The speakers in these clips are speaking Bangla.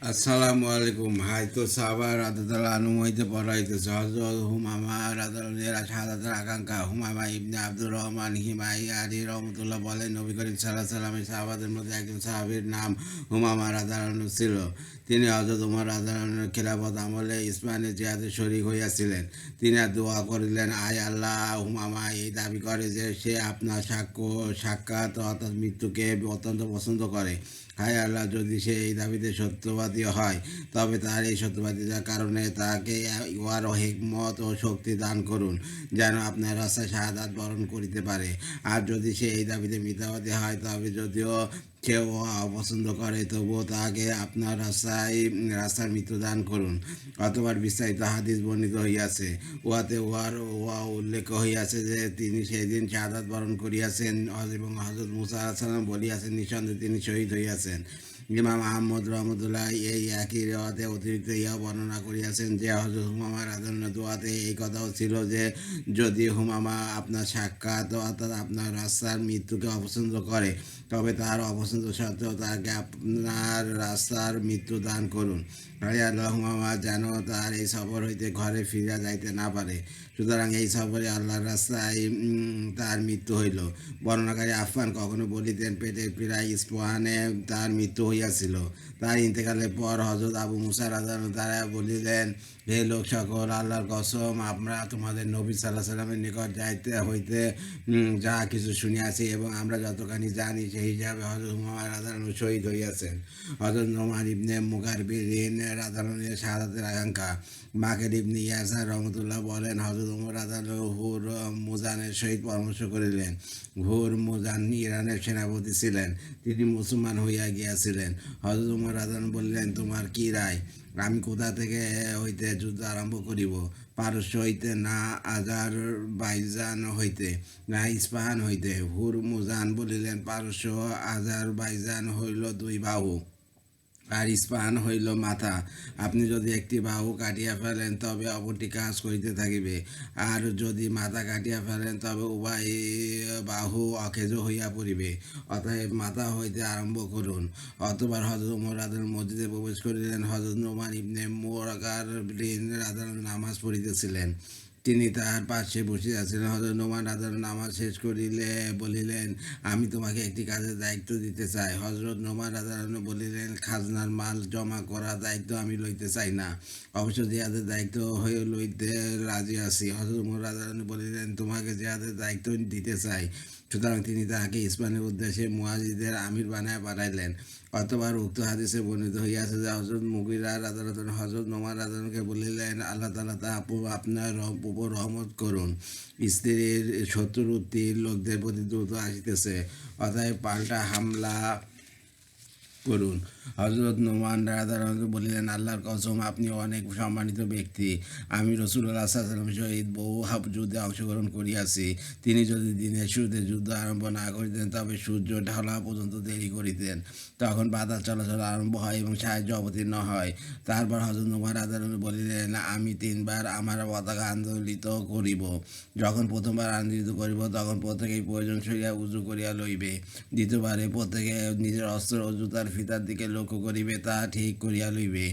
আসসালামু আলাইকুম হয়তো সাবার রাদাতালা আনুমহিতে পড়াইতেছে হজরত হুমামা রাদালের শাহাদাতের আকাঙ্ক্ষা হুমামা ইবনে আব্দুর রহমান হিমাই আলী রহমতুল্লাহ বলেন নবী করিম সাল্লাহ সাল্লামের সাহাবাদের মধ্যে একজন সাহাবির নাম হুমামা রাদালানু ছিল তিনি হজরত উমর রাদালানুর খেলাফত আমলে ইসমানের জিয়াদে শরিক হইয়াছিলেন তিনি দোয়া করিলেন আয় আল্লাহ হুমামা এই দাবি করে যে সে আপনার সাক্ষ্য সাক্ষাৎ অর্থাৎ মৃত্যুকে অত্যন্ত পছন্দ করে হায় আল্লাহ, যদি সে এই দাবিতে সত্যবাদী হয়, তবে তার এই সত্যবাদিতার কারণে তাকে ইহার হিকমত ও শক্তি দান করুন, যেন আপনার রাস্তায় শাহাদাত বরণ করিতে পারে। আর যদি সে এই দাবিতে মিথ্যাবাদী হয়, তবে যদিও কেউ অপছন্দ করে, তবুও তাকে আপনার রাস্তায়, রাস্তার মৃত্যু দান করুন। অতবার বিস্তারিত হাদিস বর্ণিত হইয়াছে। উহাতে উহার, উহা উল্লেখ হইয়াছে যে তিনি সেদিন শাহাদাত বরণ করিয়াছেন, এবং হজরত মুসা আলাহিসাল্লাম বলিয়াছেন, নিঃসন্দেহে তিনি শহীদ হইয়াছেন। ইমাম আহমদ রহমতুল্লাহ এই একই রেওয়াতে অতিরিক্ত ইহা বর্ণনা করিয়াছেন যে হজরত হুমামার আদন্য দোয়াতে এই কথাও ছিল যে, যদি হুমামা আপনার সাক্ষাৎ অর্থাৎ আপনার রাস্তার মৃত্যুকে অপছন্দ করে তবে তার অপছন্দ সত্ত্বেও তাকে আপনার রাস্তার মৃত্যু দান করুন। আরে আল্লাহ হুমামা যেন তার এই সফর হইতে ঘরে ফিরিয়া যাইতে না পারে। সুতরাং এই সফরে আল্লাহর রাস্তায় তার মৃত্যু হইল। বর্ণনাকারী আফফান কখনো বলিতেন, পেটে পীড়ায় ইস্পহানে তার মৃত্যু হইয়াছিল। তার ইন্তেকালের পর হজরত আবু মুসার আদান তারা বলিলেন হে লোক সকল আল্লাহর কসম, আমরা তোমাদের নবী সাল্লাহ সাল্লামের নিকট যাইতে হইতে যা কিছু শুনিয়াছি এবং আমরা যতখানি জানি সেই হিসাবে হজরত হুমায় রাধারণ শহীদ হইয়াছেন। হজরত নোমান ইবনে মুকারবিরিন রাধারণের শাহাদাতের আকাঙ্ক্ষা। মাকের ইবনে ইয়াসার রহমতুল্লাহ বলেন হজরত উমর রাধারণ হুর মুজানের সহিত পরামর্শ করিলেন। হুর, মুজান ইরানের সেনাপতি ছিলেন, তিনি মুসলমান হইয়া গিয়াছিলেন। হজরত উমর রাধারণ বললেন, তোমার কি রায়? আমি কোথা থেকে হইতে যুদ্ধ আরম্ভ করিব? পারস্য হইতে না আজার বাইজান হইতে, না ইস্পাহান হইতে? হুর, মুজান বলিলেন, পারস্য আজার বাইজান হইল দুই বাহু। আর ইস্পাহান হইল মাথা। আপনি যদি একটি বাহু কাটিয়া ফেলেন, তবে অপরটি কাজ করিতে থাকিবে। আর যদি মাথা কাটিয়া ফেলেন, তবে উভয় বাহু অকেজ হইয়া পড়িবে। অতএব মাথা হইতে আরম্ভ করুন। অতবার হজরত উমর রাদের মসজিদে প্রবেশ করিলেন। হজরত নোমান ইবনে মোরাকার রাধার নামাজ পড়িতেছিলেন। তিনি তাহার পাশে বসে আছিলেন হজরত নোমান রাজার নামাজ শেষ করিলে বলিলেন, আমি তোমাকে একটি কাজের দায়িত্ব দিতে চাই। হজরত নোমান রাজার বলিলেন, খাজনার মাল জমা করার দায়িত্ব আমি লইতে চাই না। অবশ্য জিহাদের দায়িত্ব হয়ে লইতে রাজি আছি। হজরত মোহাম্মদ রাজার বলিলেন, তোমাকে জিহাদের দায়িত্ব দিতে চাই। সুতরাং তিনি তাহাকে ইসমানের উদ্দেশ্যে মুয়াজিদের আমির বানায় পাঠাইলেন। অতবার উক্ত হাদিসে বর্ণিত হইয়াছে যে হজরত মুগিরা রাজারত হজরত নোমান রাজানকে বলিলেন, আল্লাহ তালা তা আপু, আপনার উপর রহমত করুন। স্ত্রীর শত্রুতির লোকদের প্রতি দ্রুত আসিতেছে, অতএব পাল্টা হামলা করুন। হজরত নোমান রাধারণকে বলিলেন, আল্লাহর কসম, আপনি অনেক সম্মানিত ব্যক্তি। আমি রসুল্লাহ সাল্লামের সহিত বহু হাব যুদ্ধে অংশগ্রহণ করিয়াছি। তিনি যদি দিনের শুরুতে যুদ্ধ আরম্ভ না করিতেন, তবে সূর্য ঢালা পর্যন্ত দেরি করিতেন। তখন বাধা চলাচল আরম্ভ হয় এবং সাহায্য অবতীর্ণ হয়। তারপর হজরত নোমান রাধারণ বলিলেন, আমি তিনবার আমার পতাকা আন্দোলিত করিব। যখন প্রথমবার আন্দোলিত করিব, তখন প্রত্যেকেই প্রয়োজন সরিয়া উজু করিয়া লইবে। দ্বিতীয়বারে প্রত্যেকে নিজের অস্ত্র ও জুতার ফিতার দিকে লক্ষ্য করিবে, তা ঠিক করিয়া লইবে।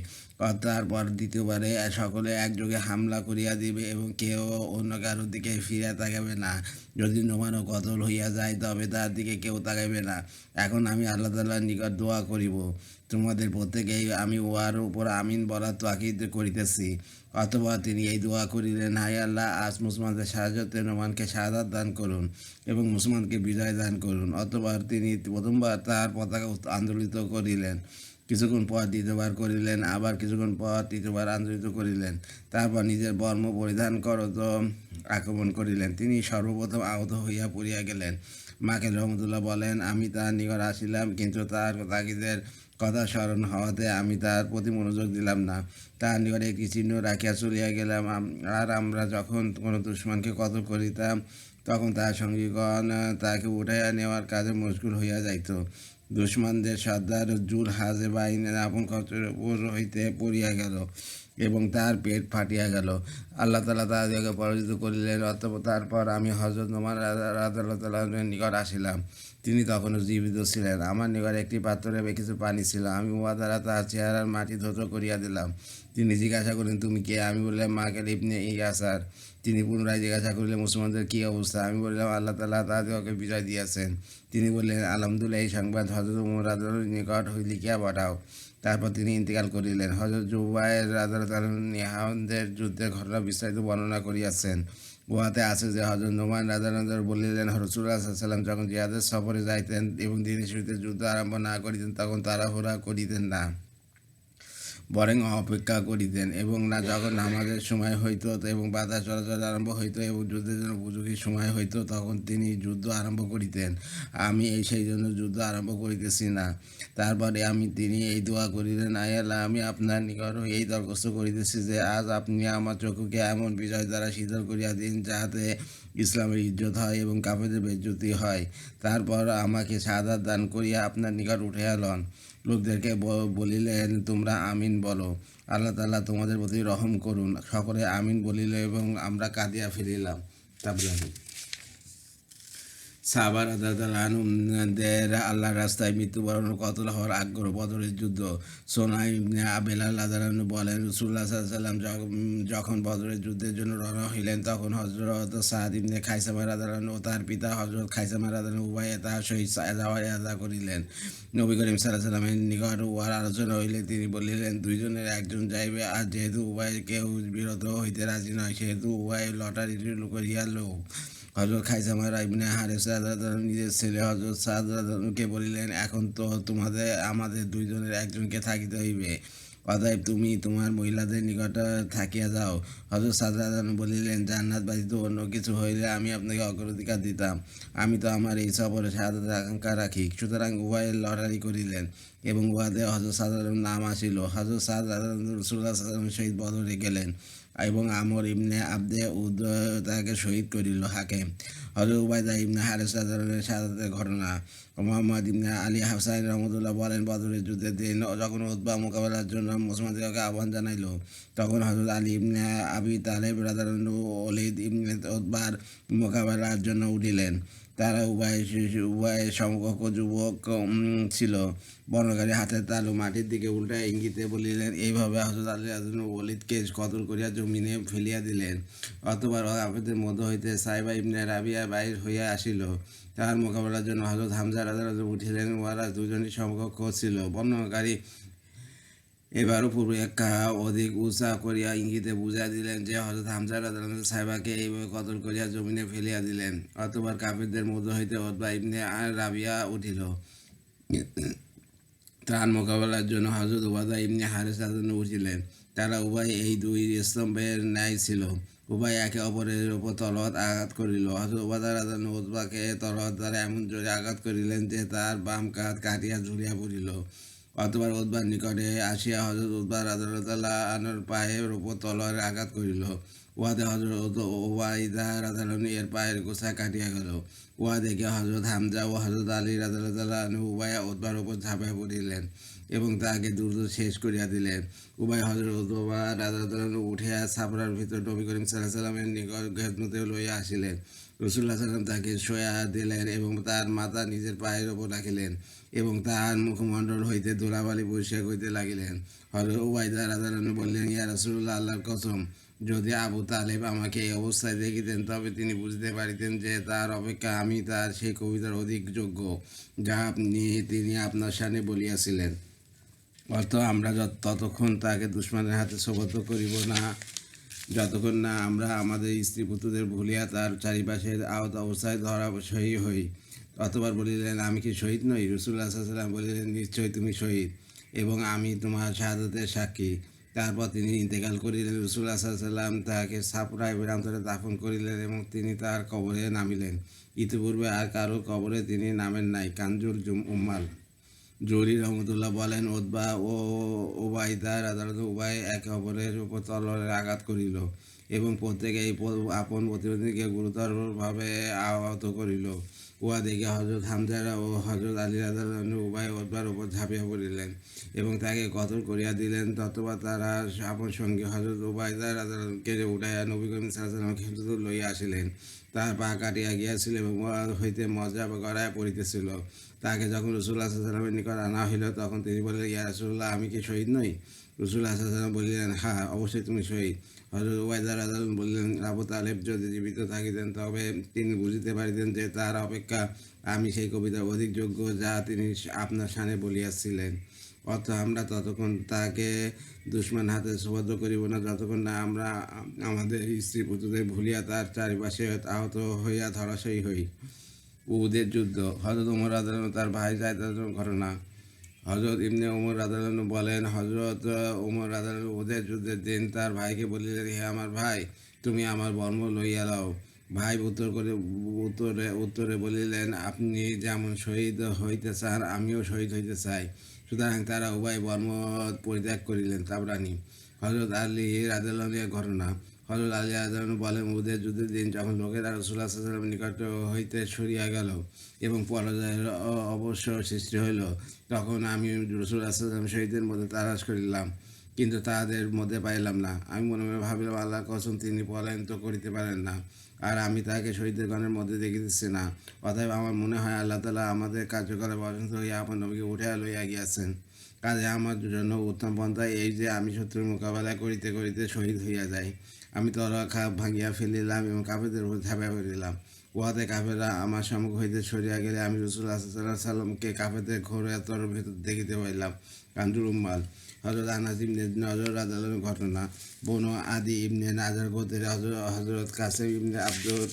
তারপর দ্বিতীয়বারে সকলে একযোগে হামলা করিয়া দিবে এবং কেউ অন্য কারোর দিকে ফিরিয়া তাকাবে না। যদি নোমানো কতল হইয়া যায়, তবে তার দিকে কেউ তাকাবে না। এখন আমি আল্লাহ তাল্লাহর নিকট দোয়া করিব। তোমাদের প্রত্যেকেই আমি উহার উপর আমিন বলার তাকিদ করিতেছি। অথবা তিনি এই দোয়া করিলেন হাই আল্লাহ, আজ মুসলমানদের সাহায্যতে নোমানকে শাহাদাত দান করুন এবং মুসলমানকে বিজয় দান করুন। অথবা তিনি প্রথমবার তার পতাকা আন্দোলিত করিলেন। কিছুক্ষণ পর দ্বিতীয়বার করিলেন, আবার কিছুক্ষণ পর তৃতীয়বার আন্দোলিত করিলেন। তারপর নিজের বর্ম পরিধান করত আক্রমণ করিলেন। তিনি সর্বপ্রথম আহত হইয়া পড়িয়া গেলেন। মাকে রহমতুল্লাহ বলেন, আমি তার নিকট আসিলাম, কিন্তু তার তাগিদের কথা স্মরণ হওয়াতে আমি তার প্রতি মনোযোগ দিলাম না। তার নিকটে একটি চিহ্ন রাখিয়া চলিয়া গেলাম। আর আমরা যখন কোনো দুশ্মনকে কতল করিতাম, তখন তার সঙ্গীগণ তাকে উঠাইয়া নেওয়ার কাজে মশগুল হইয়া যাইত। দুশ্মনদের সর্দার জুল হাজে বাহিনীর আপন উপর হইতে পড়িয়া গেল এবং তার পেট ফাটিয়া গেল। আল্লাহ তালা তাদেরকে পরাজিত করিলেন। অতঃপর তারপর আমি হজরত নোমান রাজা নিকট আসিলাম। তিনি তখনও জীবিত ছিলেন। আমার নিকট একটি পাত্রে কিছু পানি ছিল। আমি উহা দ্বারা তার চেহারার মাটি ধৌত করিয়া দিলাম। তিনি জিজ্ঞাসা করলেন তুমি কে? আমি বললাম মাকে ইবনে ইয়াসার তিনি পুনরায় জিজ্ঞাসা করলেন, মুসলমানদের কী অবস্থা? আমি বললাম, আল্লাহ তালা তাদেরকে বিজয় দিয়েছেন। তিনি বললেন, আলহামদুলিল্লাহ, এই সংবাদ হজরত উমর রাজার নিকট লিখিয়া পাঠাও। তারপর তিনি ইন্তেকাল করিলেন। হজরত জুবাইর রাজার নিহানদের যুদ্ধের ঘটনা বিস্তারিত বর্ণনা করিয়াছেন। উহাতে আছে যে হজরত নোমান রাজা নজর বলিলেন হরসুল্লাহ সাল্লাম যখন জিয়াদের সফরে যাইতেন এবং দিনের শুরুতে যুদ্ধ আরম্ভ না করিতেন, তখন তাড়াহুড়া করিতেন না। বরং অপেক্ষা করিতেন এবং না যখন নামাজের সময় হইত এবং বাধা চলাচল আরম্ভ হইতো এবং যুদ্ধের জন্য উপযোগী সময় হইত, তখন তিনি যুদ্ধ আরম্ভ করিতেন। আমি এই সেই জন্য যুদ্ধ আরম্ভ করিতেছি না। তারপরে আমি তিনি এই দোয়া করিলেন আয়াল্লাহ আমি আপনার নিকট এই দরখাস্ত করিতেছি যে, আজ আপনি আমার চক্ষুকে এমন বিজয় দ্বারা শীতল করিয়া দিন যাহাতে ইসলামের ইজ্জত হয় এবং কাফেদের বেজ্জতি হয়। তারপর আমাকে সাদা দান করিয়া আপনার নিকট উঠিয়া লন। লোকদেরকে বলিলেন, তোমরা আমিন বলো। আল্লাহ তাল্লাহ তোমাদের প্রতি রহম করুন। সকলে আমিন বলিল এবং আমরা কাঁদিয়া ফিরিলাম তারপরে সাবার আদাদের আল্লাহ রাস্তায় মৃত্যুবরণ, কতল হওয়ার আগ্রহ, বদরের যুদ্ধ। সোনাই আবেলাল আদালানু বলেন রসুল্লাহ সাল্লাম যখন বদরের যুদ্ধের জন্য রওনা হইলেন, তখন হজরত সাদ ইবনে খাইসামার ও তার পিতা হজরত খাইসামার আদালানু উভয়ে তাহার সহিত যাওয়ার আদা করিলেন। নবী করিম সাল্লাহ সাল্লামের নিকট উহার আলোচনা হইলে তিনি বলিলেন, দুইজনের একজন যাইবে, আর যেহেতু উভয় কেউ বিরত হইতে রাজি নয়, সেহেতু উভয় লটারি করিয়া লোক হজরত খাইসামারা ইবনে হারেস রাদিয়াল্লাহু নিজের ছেলে হজরত সাদ বলিলেন, এখন তো তোমাদের, আমাদের দুইজনের একজনকে থাকিতে হইবে। অতএব তুমি তোমার মহিলাদের নিকট থাকিয়া যাও। হজরত সাদ বলিলেন, জান্নাত ব্যতীত অন্য কিছু হইলে আমি আপনাকে অগ্রাধিকার দিতাম। আমি তো আমার এই সফরে সাদাতের আকাঙ্ক্ষা রাখি। সুতরাং উভয়ে লটারি করিলেন এবং উহাতে হজরত সাদ নাম আসিল। হজরত সাদ রাদিয়াল্লাহু রসুল্লাহ সহিত বদরে গেলেন। এবং আমর ইবনে আবদে উদ তাকে শহীদ করিল হাকেম হজরত উবায়দা ইবনে হারেস রাজারের সাদাতের ঘটনা। মোহাম্মদ ইবনে আলী হাসান রহমতুল্লাহ বলেন, বদরের যুদ্ধের দিন যখন উদ্বা মোকাবেলার জন্য মুসলমানদেরকে আহ্বান জানাইল, তখন হজরত আলী ইবনে আবি তালেব রাজারু অলিদ ইবনে উদ্বার মোকাবেলার জন্য উঠিলেন। তারা উভয় উভয় সমকক্ষ যুবক ছিল। বর্ণকারী হাতের তালু মাটির দিকে উল্টা ইঙ্গিতে বলিলেন, এইভাবে হজরত আলী রাজন ওলিদকে কতল করিয়া জমিনে ফেলিয়া দিলেন। অতবার আফেদের মধ্য হইতে সাইবা ইবনে রাবিয়া বাইর হইয়া আসিল। তাহার মোকাবেলার জন্য হজরত হামজা রাজা উঠিলেন। ওয়ারা দুজনই সমকক্ষ ছিল। বর্ণনাকারী এবারও পূর্বেক্ষা অধিক উৎসাহ করিয়া ইঙ্গিতে বুঝাইয়া দিলেন যে হজরত হামজা রাজা সাহেবাকে এইভাবে কতল করিয়া জমিনে ফেলিয়া দিলেন অতবার কাফিরদের মধ্য হইতে অথবা ইবনে আর রাবিয়া উঠিল। ত্রাণ মোকাবেলার জন্য হজরত উবাদা ইবনে হারেস রাজন উঠিলেন। তারা উভয় এই দুই স্তম্ভের ন্যায় ছিল। উভয় একে অপরের উপর তলওয়াত আঘাত করিল। হজরত উবাদা রাজন উদ্বাকে তলওয়াত দ্বারা এমন জোরে আঘাত করিলেন যে তার বাম কাঁধ কাটিয়া ঝুলিয়া পড়িল। অতবার উদ্বার নিকটে আসিয়া হজরত উদ্বার রাজাল্লাহ আনোর পায়ের উপর তলোয়ারে আঘাত করিল উহাতে হজরত ওবাইদা রাজালানু এর পায়ের গোসা কাটিয়া গেল উহা দেখে হজরত হামজা ও হজরত আলী রাজাল্লাহ উভয়া উদ্বার উপর ঝাঁপাইয়া পড়িলেন এবং তাহাকে দ্রুত শেষ করিয়া দিলেন উবাই হজরত উদ্বা রাজাল্লাহ উঠিয়া ছাপড়ার ভিতর নবী করিম সাল্লাহ সাল্লামের নিকট খেদমতে লইয়া আসিলেন রসুল্লাহ সাল্লাম তাকে শোয়া দিলেন এবং তার মাথা নিজের পায়ের ওপর রাখিলেন এবং তাহার মুখমণ্ডল হইতে ধুলাবালি পরিষ্কার করিতে লাগিলেন। হজরত উবাইদা রাজারানু বললেন, ইয়া রসুল্লাহ আল্লাহর কসম, যদি আবু তালেব আমাকে এই অবস্থায় দেখিতেন, তবে তিনি বুঝতে পারিতেন যে তার অপেক্ষা আমি তার সেই কবিতার অধিক যোগ্য যা আপনি, তিনি আপনার সামনে বলিয়াছিলেন। অর্থ আমরা ততক্ষণ তাকে দুশ্মনের হাতে সোবত করিব না। যতক্ষণ না আমরা আমাদের স্ত্রী পুত্রদের ভুলিয়া তার চারিপাশের আহত অবস্থায় ধরা সহি হই। অতবার বলিলেন, আমি কি শহীদ নই? রসুল্লাহ সাল্লাম বলিলেন, নিশ্চয়ই তুমি শহীদ এবং আমি তোমার শাহাদতের সাক্ষী। তারপর তিনি ইন্তেকাল করিলেন। রসুল্লাহ সাল্লাম তাহাকে সাপুরা বিরান্তরে দাফন করিলেন এবং তিনি তার কবরে নামিলেন। ইতিপূর্বে আর কারও কবরে তিনি নামেন নাই। কাঞ্জুল জুম উম্মাল। জরি রহমতুল্লাহ বলেন ওদবা ও ওবায়দা রাজারত উভয় একে অপরের উপর তলোয়ারের আঘাত করিল এবং প্রত্যেকে এই আপন প্রতিদ্বন্দ্বীকে গুরুতরভাবে আহত করিল। উহা দেখে হজরত হামজারা ও হজরত আলী রাজার উভয় ওবার উপর ঝাঁপিয়া পড়িলেন এবং তাকে কতল করিয়া দিলেন। ততবা তারা আপন সঙ্গে হজরত উবায়দা রাজাকে উঠাইয়া নবী করিম সাল্লাম কিন্তু লইয়া আসিলেন। তার পা কাটিয়া গিয়াছিল এবং হইতে মজা গড়ায় পড়িতেছিল। তাকে যখন রসুল্লাহ সাল্লামের নিকট আনা হইল, তখন তিনি বললেন, ইয়া রসুল্লাহ আমি কি শহীদ নই? রসুল্লাহ সাল্লাম বলিলেন হ্যাঁ অবশ্যই তুমি শহীদ। হজরত ওয়াইদা রাজা বললেন আবু তালেব যদি জীবিত থাকিতেন, তবে তিনি বুঝিতে পারিতেন যে তার অপেক্ষা আমি সেই কবিতার অধিক যোগ্য যা তিনি আপনার সানে বলিয়াছিলেন। অর্থ আমরা ততক্ষণ তাকে দুশ্মন হাতে সুভদ্র করিব না, যতক্ষণ না আমরা আমাদের স্ত্রী পুত্রদের ভুলিয়া তার চারিপাশে আহত হইয়া ধরাশয়ী হই। উদের যুদ্ধ হজরত উমর আদালত তার ভাই জায়দার ঘটনা হজরত ইবনে উমর আদালন বলেন হজরত উমর আদালন উদের যুদ্ধের দিন তার ভাইকে বলিলেন, হে আমার ভাই, তুমি আমার বর্ম লইয়া লাও ভাই উত্তর করে, উত্তরে উত্তরে বলিলেন, আপনি যেমন শহীদ হইতে চান, আমিও শহীদ হইতে চাই। সুতরাং তারা উভয় বর্ম পরিত্যাগ করিলেন তাবরানি। হজরত আলী রাজালের ঘটনা। হজরত আলী রাজন বলেন উদের যুদ্ধের দিন যখন লোকেরা রসুল্লাহ সাল্লামের নিকট হইতে সরিয়া গেল এবং পরাজয়ের অ- অবশ্য সৃষ্টি হইল, তখন আমি রসুল্লাহ সাল্লাম শহীদের মধ্যে তালাশ করিলাম, কিন্তু তাদের মধ্যে পাইলাম না। আমি মনে মনে ভাবিলাম আল্লাহ কসম, তিনি পলায়ন তো করিতে পারেন না, আর আমি তাকে শহীদের গণের মধ্যে দেখিতেছি না। অতএব আমার মনে হয় আল্লাহ তালা আমাদের কার্যকলাপ অসন্ত হইয়া আপনার নবীকে উঠে লইয়া গিয়াছেন। কাজে আমার জন্য উত্তম পন্থা এই যে আমি শত্রুর মোকাবেলা করিতে করিতে শহীদ হইয়া যাই। আমি তরা খাপ ভাঙিয়া ফেলিলাম এবং কাফেরদের উপর ঝাঁপিয়া পড়িলাম উহাতে কাফেররা আমার সম্মুখ হইতে সরিয়া গেলে আমি রসুল্লাহ সাল্লাহ সাল্লামকে কাফেরদের ঘোরে তর ভেতর দেখিতে পাইলাম। কান্দুর উম্মাল। হজরত আনাস ইবনে নজর আদালতের ঘটনা। বন আদি ইবনে নাজার গোতের হজরত কাসেম ইবনে আব্দুর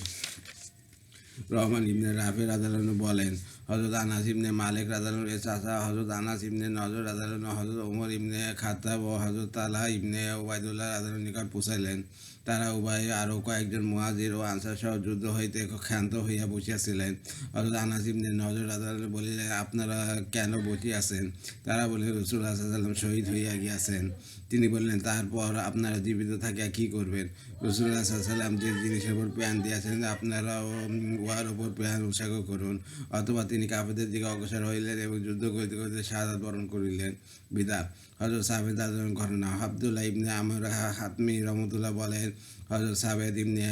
রহমান ইবনে রাফের আদালত বলেন হজরত আনাস ইবনে মালিক রাদালনের চাচা হজরত আনাস ইবনে নজর রাদালন হজরত ওমর ইবনে খাতাব ও হজরত তালা ইবনে ওবায়দুল্লাহ রাদালের নিকট পৌঁছাইলেন। তারা উভয়ে আরও কয়েকজন মুহাজির ও আনসার সহ যুদ্ধ হইতে ক্ষান্ত হইয়া বসিয়াছিলেন। হজরত আনাস ইবনে নজর রাদালন বলিলেন, আপনারা কেন বসিয়াছেন? তারা বলিলেন রসুল সাল্লাম শহীদ হইয়া গিয়াছেন। তিনি বললেন, তারপর আপনারা জীবিত থাকিয়া কি করবেন? রসুল্লাহ সাল্লাম যে জিনিসের উপর প্যান দিয়েছেন আপনারাও উহার উপর প্যান উৎসাহ করুন। অথবা তিনি কাফেদের দিকে অগ্রসর হইলেন এবং যুদ্ধ করিতে করিতে শাহাদ বরণ করিলেন। বিদা হজরত সাহেদ আজমের ঘটনা আবদুল্লাহ ইবনে আমর হাতমি রহমতুল্লাহ বলেন হজরত সাহেদ ইবনে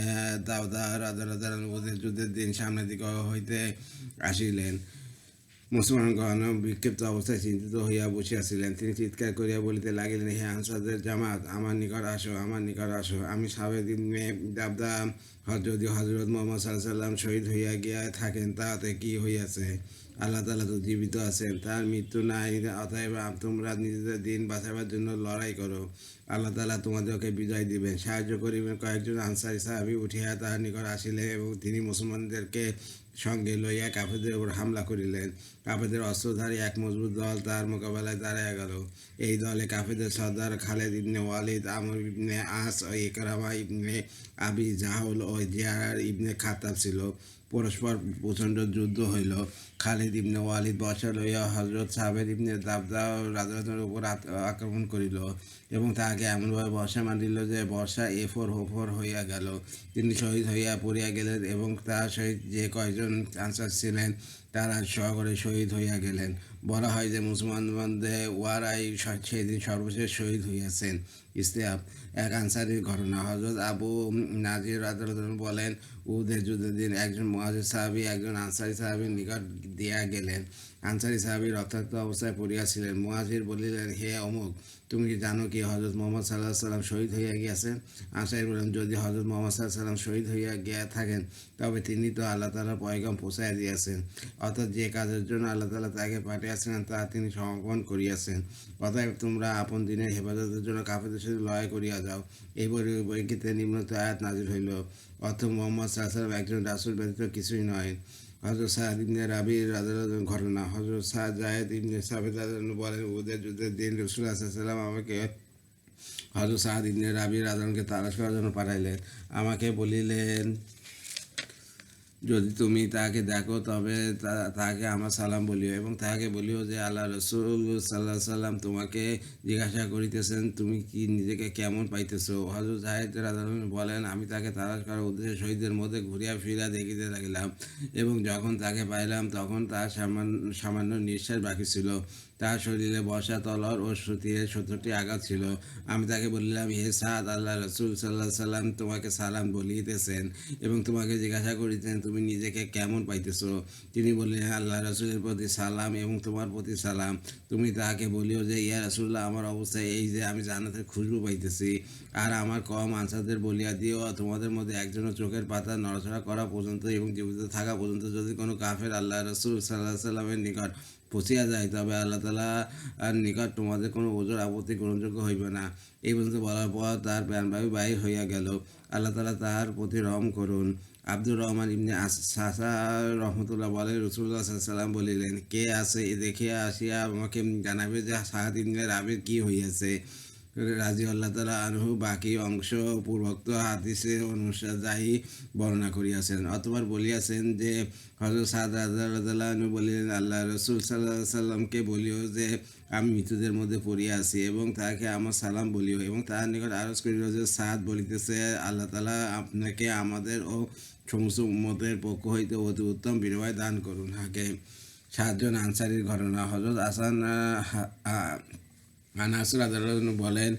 দাউদা রাজা রাজা ওদের যুদ্ধের দিন সামনের দিকে হইতে আসিলেন। মুসলমানগণ বিক্ষিপ্ত অবস্থায় চিন্তিত হইয়া বসিয়াছিলেন তিনি চিৎকার করিয়া বলিতে লাগিলেন, হে আনসারদের জামাত, আমার নিকট আসো, আমার নিকট আসো। আমি সাবেদ ইবনে দাবদা যদি হজরত মোহাম্মদ সাল্লাহ সাল্লাম শহীদ হইয়া গিয়া থাকেন, তাতে কি হইয়াছে? আল্লাহ তালা তো জীবিত আছেন, তার মৃত্যু নাই, অতএব তোমরা নিজেদের দিন বাঁচাবার জন্য লড়াই করো। আল্লাহ তালা তোমাদেরকে বিজয় দিবেন, সাহায্য করিবেন। কয়েকজন আনসারি সাহাবি উঠিয়া তাহার নিকট আসিলেন এবং তিনি মুসলমানদেরকে সঙ্গে লইয়া কাফেরদের উপর হামলা করিলেন। কাফেরদের অস্ত্রধারী এক মজবুত দল তার মোকাবেলায় দাঁড়াইয়া গেল। এই দলে কাফেরদের সর্দার খালেদ ইবনে ওয়ালিদ, আমর ইবনে আস, ও ইকরামা ইবনে আবি জাহল ও জিয়ার ইবনে খাতাব ছিল। পরস্পর প্রচণ্ড যুদ্ধ হইল। খালিদ ইবনে ওয়ালিদ বর্ষা লইয়া হজরত সাহেব ইবনে দাবদা রাজার উপর আক্রমণ করিল এবং তাহাকে এমনভাবে বর্ষা মারিল যে বর্ষা এ ফোর হোফর হইয়া গেল। তিনি শহীদ হইয়া পড়িয়া গেলেন এবং তার সহিত যে কয়জন আনসার ছিলেন তারা সহকারে শহীদ হইয়া গেলেন। বলা হয় যে মুসলমান মুসলমানদের ওয়ারাই সেদিন সর্বশেষ শহীদ হইয়াছেন। ইস্তেহাব এক আনসারির ঘটনা। হজরত আবু নাজির আদালত বলেন উদের যুদ্ধের দিন একজন মহাজির সাহাবি একজন আনসারি সাহাবির নিকট দিয়া গেলেন। আনসারি সাহাবি রক্তাক্ত অবস্থায় পড়িয়াছিলেন। মুহাজির বলিলেন, হে অমুক, তুমি কি জানো কি হজরত মোহাম্মদ সাল্লাহ সাল্লাম শহীদ হইয়া গিয়াছেন? আনসারি বলেন, যদি হজরত মোহাম্মদ সাল্লাহ সাল্লাম শহীদ হইয়া গিয়া থাকেন, তবে তিনি তো আল্লাহ তালা পয়গম পৌঁছাইয়া দিয়েছেন। অর্থাৎ যে কাজের জন্য আল্লাহ তালা তাকে পাঠিয়েছিলেন তা তিনি সমর্পণ করিয়াছেন। অতএব তোমরা আপন দিনের হেফাজতের জন্য কাফেরদের সাথে লড়াই করিয়া যাও। এই বইকিতে নিম্নত আয়াত নাজির হইল, অর্থ মোহাম্মদ সাল্লাম একজন রাসুল ব্যতীত কিছুই নয়। হজরত সাহাদ ইবনে রাবির রাজার ঘটনা হজরত শাহ জায়েদ ইবনে সাবেদ বলেন ওদের যুদ্ধের দিন রসুল সাল্লাম আমাকে হজরত সাহাদ ইবনে রাবির রাজানকে তালাশ করার জন্য পাঠাইলেন। আমাকে বলিলেন যদি তুমি তাকে দেখো, তবে তা- তাকে আমার সালাম বলিও এবং তাকে বলিও যে আল্লাহ রসুল সাল্লাহ সাল্লাম তোমাকে জিজ্ঞাসা করিতেছেন, তুমি কি নিজেকে কেমন পাইতেছো? হজরত জাহেদ রাজন বলেন, আমি তাকে তালাশ করার উদ্দেশ্যে শহীদের মধ্যে ঘুরিয়া ফিরিয়া দেখিতে লাগিলাম এবং যখন তাকে পাইলাম, তখন তার সামান্য সামান্য নিঃশ্বাস বাকি ছিল। তার শরীরে বসা তলর ও সুতিরে সত্তরটি আঘাত ছিল। আমি তাকে বলিলাম, হে সাদ, আল্লাহ রসুল সাল্লাহ সাল্লাম তোমাকে সালাম বলিতেছেন এবং তোমাকে জিজ্ঞাসা করিতেন তুমি নিজেকে কেমন পাইতেছো? তিনি বললেন আল্লাহ রসুলের প্রতি সালাম এবং তোমার প্রতি সালাম। তুমি তাহাকে বলিও যে, ইয়া রসুল্লাহ আমার অবস্থা এই যে, আমি জান্নাতের খুশবু পাইতেছি। আর আমার কম আনসারদের বলিয়া দিও, তোমাদের মধ্যে একজনের চোখের পাতা নড়াচড়া করা পর্যন্ত এবং জীবিত থাকা পর্যন্ত যদি কোনো কাফের আল্লাহ রসুল সাল্লাহ সাল্লামের নিকট পচিয়া যায়, তবে আল্লাহ তালা নিকট তোমাদের কোনো ওজোর আপত্তি গ্রহণযোগ্য হইবে না। এই পর্যন্ত বলার পর তার প্রাণবায়ু বাহির হইয়া গেল। আল্লাহ তালা তাহার প্রতি রম করুন। আব্দুর রহমান ইমনি সাসা রহমতুল্লাহ বলে রসুল্লাহ সাল্লাম বলিলেন, কে আছে এ দেখিয়া আসিয়া আমাকে জানাবে যে সাহাদ ইবনে রাবের কী হইয়াছে? রাজি আল্লাহ তালা আনহু বাকি অংশ পূর্বোক্ত হাদিসে অনুসারী বর্ণনা করিয়াছেন। অতবার বলিয়াছেন যে হজরত সাদ রাজা আনহু বলিলেন, আল্লাহ রসুল সাল্লাহ সাল্লামকে বলিও যে, আমি মৃত্যুদের মধ্যে পড়িয়া আছি এবং তাকে আমার সালাম বলিও এবং তাহার নিকট আরজ করিল যে, সাদ বলিতেছে, আল্লাহ তালা আপনাকে আমাদের ও সমস্ত উম্মতের পক্ষ হইতে অতি উত্তম বিনিময় দান করুন। হাকে সাতজন আনসারির ঘটনা। হজরত আসান আনাসুর বলেন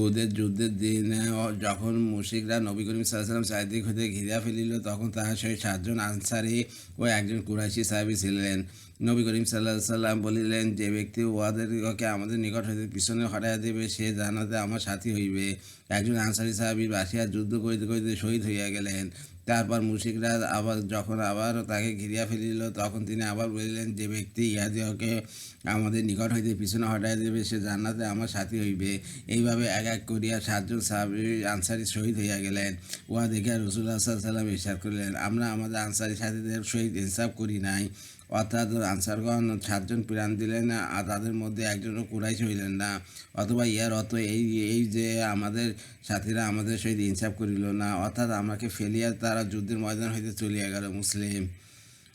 ওদের যুদ্ধের দিনে যখন মুশিকরা নবী করিম সাল্লাম চারিদিক হতে ঘিরিয়া ফেলিল, তখন তাহার সহিত সাতজন আনসারি ও একজন কুরাইশি সাহাবি ছিলেন। নবী করিম সাল্লাহ সাল্লাম বলিলেন, যে ব্যক্তি উহাদেরকে আমাদের নিকট হইতে পিছনে হটাইয়া দেবে, সে জানাতে আমার সাথী হইবে। একজন আনসারি সাহাবি বাসিয়া যুদ্ধ করিতে করিতে শহীদ হইয়া গেলেন। তারপর মুশিকরা আবার, যখন আবার তাকে ঘিরিয়া ফেলিল, তখন তিনি আবার বলিলেন, যে ব্যক্তি ইহাদিওকে আমাদের নিকট হইতে পিছনে হটাই দেবে, সে জান্নাতে আমার সাথী হইবে। এইভাবে এক এক করিয়া সাতজন সাহাবি, আনসারি শহীদ হইয়া গেলেন। উহা দেখিয়া রসুল্লাহ সাল্লাম ইরশাদ করিলেন, আমরা আমাদের আনসারি সাথীদের সহিত ইনসাফ করি নাই। অর্থাৎ আনসারগণ সাতজন প্রাণ দিলেন আর তাদের মধ্যে একজনও কুরাইশ হইলেন না। অথবা ইয়ার অত এই এই যে আমাদের সাথীরা আমাদের সহিত ইনসাফ করিল না, অর্থাৎ আমাকে ফেলিয়া তারা যুদ্ধের ময়দান হইতে চলিয়া গেল, মুসলিম।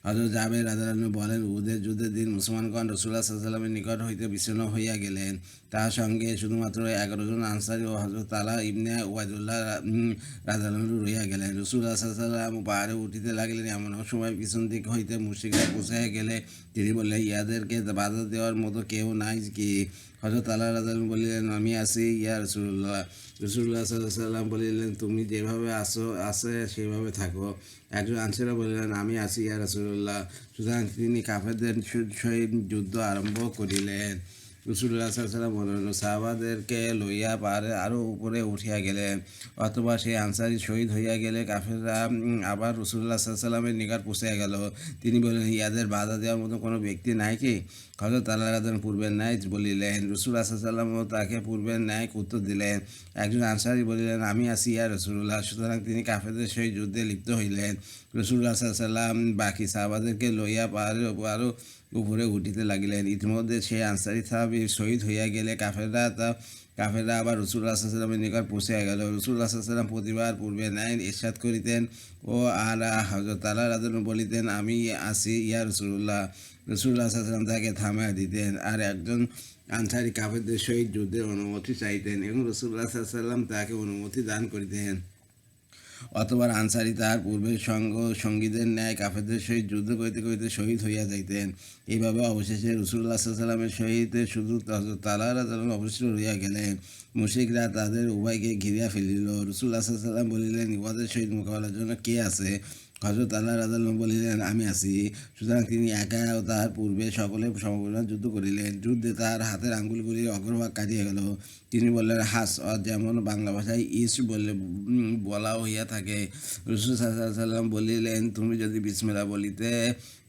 হজরত জাবের রাজারানু বলেন উদের যুদ্ধের দিন মুসলমানগণ রসুল্লাহ সাল্লামের নিকট হইতে বিচ্ছিন্ন হইয়া গেলেন। তার সঙ্গে শুধুমাত্র এগারো জন আনসারি ও হজরত তালা ইবনে ওয়াইদুল্লাহ রাজারানু রইয়া গেলেন। রসুল্লাহ সাল্লাম পাহাড়ে উঠিতে লাগলেন, এমন সময় পিছন দিক হইতে মুর্শিকরা পৌঁছাইয়া গেলে। তিনি বললেন ইয়াদেরকে বাধা দেওয়ার মতো কেউ নাই কি? হজরত আল্লাহ রাজান বলিলেন, আমি আছি, ইয়া রসুল্লাহ রসুল্লাহ সাল্লাম বলিলেন, তুমি যেভাবে আসো আসে সেভাবে থাকো। একজন আনসারা বলিলেন আমি আছি ইয়া রসুল্লাহ সুতরাং তিনি কাফেরদের সহিত যুদ্ধ আরম্ভ করিলেন। রসুল্লাহ সাল্লাম সাহাবাদেরকে লইয়া পারে আরও উপরে উঠিয়া গেলেন অথবা সেই আনসারি শহীদ হইয়া গেলে কাফেররা আবার রসুল্লাহ সাল্লামের নিকট পৌঁছিয়া গেল। তিনি বললেন ইয়াদের বাধা দেওয়ার মতো কোনো ব্যক্তি নাই কি? হজরত রাজন পূর্বের ন্যায় বলিলেন, রসুল্লাহ সাল্লামও তাকে পূর্বের ন্যায় উত্তর দিলেন। একজন আনসারি বলিলেন, আমি আসি ইয়া রসুল্লাহ। সুতরাং তিনি কাফেরদের সহিত যুদ্ধে লিপ্ত হইলেন। রসুল্লাহ সাল্লাম বাকি সাহাবাদেরকে লইয়া পাহাড়ের আরও উপরে উঠিতে লাগিলেন। ইতিমধ্যে সেই আনসারি সাহাবি শহীদ হইয়া গেলে কাফেররা তা কাফেররা আবার রসুল্লাহ সাল্লামের নিকট পৌঁছিয়া গেল। রসুল্লাহ সাল্লাম প্রতিবার পূর্বে ন্যায় ইরশাদ করিতেন ও আর হজরত আল্লাহ রাজন বলিতেন, আমি আসি, ইয়া রসুল্লাহ রসুল্লাহ সাল্লাম তাকে থামাইয়া দিতেন আর একজন আনসারি কাফেরদের সহিত যুদ্ধের অনুমতি চাইতেন এবং রসুল্লাহ সাল্লাম তাকে অনুমতি দান করিতেন। অথবা আনসারি তাহার পূর্বের সঙ্গ, সঙ্গীদের ন্যায় কাফেরদের সহিত যুদ্ধ করিতে করিতে শহীদ হইয়া যাইতেন। এইভাবে অবশেষে রসুল্লাহ সাল্লামের সহিত শুধু তালা অবশিষ্ট রইয়া গেলেন। মুশিকরা তাদের উভয়কে ঘিরিয়া ফেলিল। রসুল্লাহ সাল্লাম বলিলেন ইবাদের সহিত মোকাবেলার জন্য কে আছে? হজরত আল্লাহ রাজাল্লাম বলিলেন, আমি আছি। সুতরাং তিনি একা ও তাহার পূর্বে সকলে সমপরিমাণ যুদ্ধ করিলেন। যুদ্ধে তার হাতের আঙ্গুলগুলি অগ্রভাগ কাটিয়া গেল। তিনি বললেন, হাস যেমন বাংলা ভাষায় ইস বলে বলা হইয়া থাকে। রসুল সাল্লাম বলিলেন, তুমি যদি বিসমেলা বলিতে,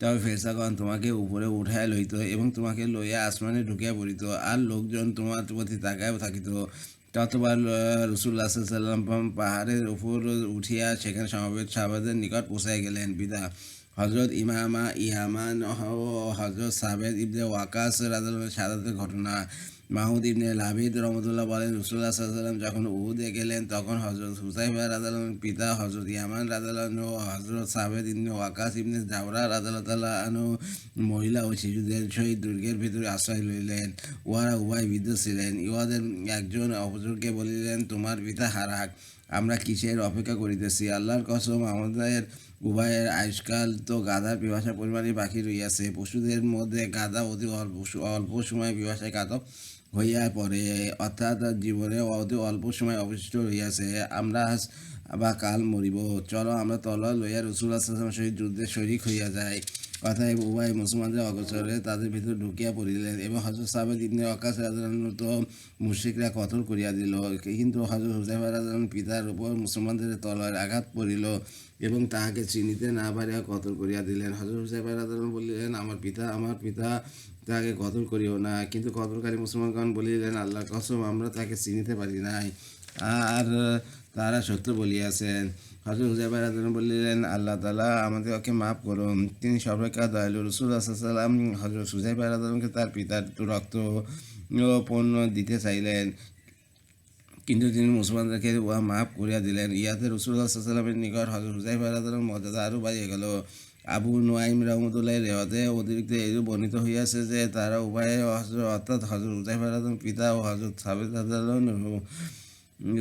তবে ফেরসাগণ তোমাকে উপরে উঠায় লইত এবং তোমাকে লইয়া আসমানে ঢুকিয়া পড়িত। আর লোকজন তোমার প্রতি তাকায় থাকিত। ততবার রসুল্লাহ সাল্লাম পাহাড়ের উপর উঠিয়া সেখানে সমবেত সাহাবাদের নিকট পৌঁছায় গেলেন। বিদা হজরত ইমামা ইয়ামান ও হজরত সাবেদ ইবদে ওয়াকাস রাজার সাদাতের ঘটনা। মাহুদ ইবনে লাবিদ রহমতুল্লাহ বলেন রসুল্লাহ সাল্লাম যখন উহুদে গেলেন, তখন হজরত হুসাইফা রাজালের পিতা হজরত ইয়ামান রাজালান ও হজরত সাবেদ ইবনে ওয়াকাস ইবনে জাওরা রাজাল্লাহ আনু মহিলা ও শিশুদের সহিত দুর্গের ভিতরে আশ্রয় লইলেন। উহারা উভয় বৃদ্ধ ছিলেন। ইহাদের একজন অপরকে বলিলেন, তোমার পিতা হারাক আমরা কিসের অপেক্ষা করিতেছি? আল্লাহর কসম, আমাদের উভয়ের আয়ুষ্কাল তো গাধার পিপাসা পরিমাণে বাকি রইয়াছে পশুদের মধ্যে গাধা অতি অল্প অল্প সময় পিপাসায় কাতক হইয়া পড়ে, অর্থাৎ জীবনে অতি অল্প সময় অবশিষ্ট রইয়াছে আমরা বা কাল মরিব। চলো আমরা তলোয়ার লইয়া রসুল্লাহ সহিত যুদ্ধে শরিক হইয়া যাই। অতএব উভয় মুসলমানদের অগোচরে তাদের ভিতর ঢুকিয়া পড়িলেন এবং হজরত সাহেব ইবনে আকাশ রাজানত মুশ্রিকরা কতল করিয়া দিল, কিন্তু হজরত হুজাইফা রাজান পিতার উপর মুসলমানদের তলার আঘাত পড়িল এবং তাহাকে চিনিতে না পারিয়া কতল করিয়া দিলেন। হজরত হুজাইফা রাজান বলিলেন, আমার পিতা আমার পিতা তাকে কতল করিও না। কিন্তু কতলকারী মুসলমানগণ বলিলেন আল্লাহ কসম, আমরা তাকে চিনিতে পারি নাই। আর তারা সত্য বলিয়াছেন। হজরত হুজাইফা রাজন বললেন, আল্লাহ তালা আমাদেরকে মাফ করুন। তিনি সর্বাপেক্ষা দয়ালু রসুল সাল্লাম হজরত হুজাইফা রাজনকে তার পিতার রক্ত পণ্য দিতে চাইলেন। কিন্তু তিনি মুসলমানদেরকে উহা মাফ করিয়া দিলেন। ইয়াতে রসুল্লাহ সাল্লামের নিকট হজরত হুজাইফা রাজনের মর্যাদা আরও বাড়িয়ে গেল। আবু নোয়াইম রহমতুল্লাহ রেওয়াতে অতিরিক্ত এরূপ বর্ণিত হইয়াছে যে তারা উভয়ে অর্থাৎ হজরত উদাহ পিতা ও হজরত সাবেদ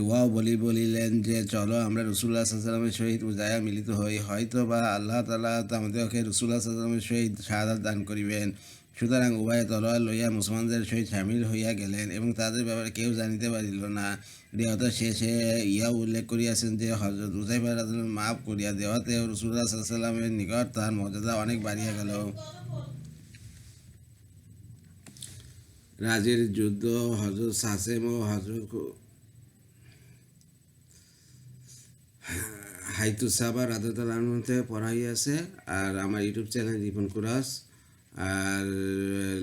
উহাও বলি বলিলেন যে, চলো আমরা রসুল্লাহ সাল্লামের সহিত উজায়া মিলিত হই। হয়তো বা আল্লাহ তালা আমাদেরকে রসুল্লাহ সাল্লামের সহিত সাহায্য দান করিবেন। সুতরাং উভয়ে তলোয়ার লইয়া মুসলমানদের সহিত সামিল হইয়া গেলেন এবং তাদের ব্যাপারে কেউ জানিতে পারিল না। দেহত শেষে ইয়া উল্লেখ করিয়াছেন যে হজরত উজাইফা মাফ করিয়া দেওয়াতে রসুল্লাহ সাল্লামের নিকট তার মর্যাদা অনেক বাড়িয়া গেল। রাজের যুদ্ধ হজরত সাসেম ও হজরত হাইতু সাবা রাধাতালার মধ্যে পড়াই আছে আর আমার ইউটিউব চ্যানেল রিপন কুরাস আর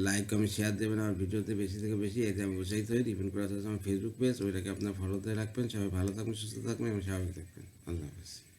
লাইক কমেন্ট শেয়ার দেবেন আমার ভিডিওতে বেশি থেকে বেশি। এতে আমি উৎসাহিত হই রিফেন করা আমার ফেসবুক পেজ ওইটাকে আপনার ফলোতে রাখবেন। সবাই ভালো থাকবেন, সুস্থ থাকবেন এবং স্বাভাবিক থাকবেন। আল্লাহ হাফেজ।